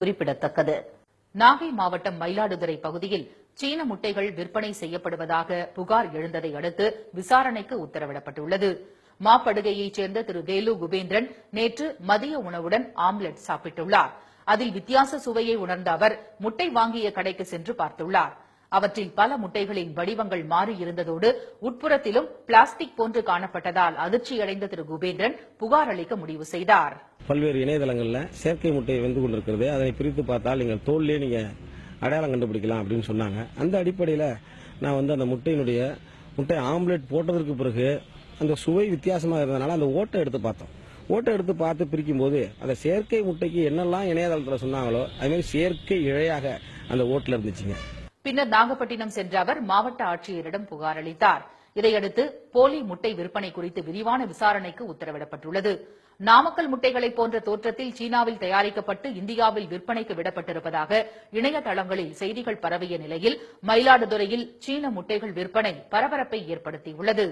குறிப்பிடத்தக்கது. நாகை மாவட்டம் மயிலாடுதுறை பகுதியில் சீன முட்டைகள் விற்பனை செய்யப்படுவதாக புகார் எழுந்ததை அடுத்து விசாரணைக்கு உத்தரவிடப்பட்டுள்ளது. மாப்படுகையைச் சேர்ந்த திரு வேலு குபேந்திரன் நேற்று மதிய உணவுடன் ஆம்லெட் சாப்பிட்டுள்ளார். அதில் வித்தியாச சுவையை உணர்ந்த அவர் முட்டை வாங்கிய கடைக்கு சென்று பார்த்துள்ளார். அவற்றில் பல முட்டைகளின் வடிவங்கள் மாறியிருந்ததோடு உட்புறத்திலும் பிளாஸ்டிக் போன்று காணப்பட்டதால் அதிர்ச்சியடைந்த திரு குபேந்திரன் புகார் அளிக்க முடிவு செய்தார். பல்வேறு இணையதளங்களில் செயற்கை முட்டையை வந்து கொண்டிருக்கிறது. அதனை பிரித்து பார்த்தால் நீங்கள் தோல்லே நீங்கள் அடையாளம் கண்டுபிடிக்கலாம் அப்படின்னு சொன்னாங்க. அந்த அடிப்படையில் நான் வந்து அந்த முட்டையினுடைய முட்டை ஆம்லெட் போட்டதற்கு பிறகு அந்த சுவை வித்தியாசமாக இருந்ததுனால அந்த ஓட்டை எடுத்து பார்த்தோம். ஓட்டை எடுத்து பார்த்து பிரிக்கும் போது அந்த செயற்கை முட்டைக்கு என்னெல்லாம் இணையதளத்தில் சொன்னாங்களோ அதுமாதிரி செயற்கை இழையாக அந்த ஓட்டில் இருந்துச்சுங்க. பின்னர் நாகப்பட்டினம் சென்ற அவர் மாவட்ட ஆட்சியரிடம் புகார் அளித்தார். இதையடுத்து போலி முட்டை விற்பனை குறித்து விரிவான விசாரணைக்கு உத்தரவிடப்பட்டுள்ளது. நாமக்கல் முட்டைகளைப் போன்ற தோற்றத்தில் சீனாவில் தயாரிக்கப்பட்டு இந்தியாவில் விற்பனைக்கு விடப்பட்டிருப்பதாக இணையதளங்களில் செய்திகள் பரவிய நிலையில் மயிலாடுதுறையில் சீன முட்டைகள் விற்பனை பரபரப்பை ஏற்படுத்தியுள்ளது.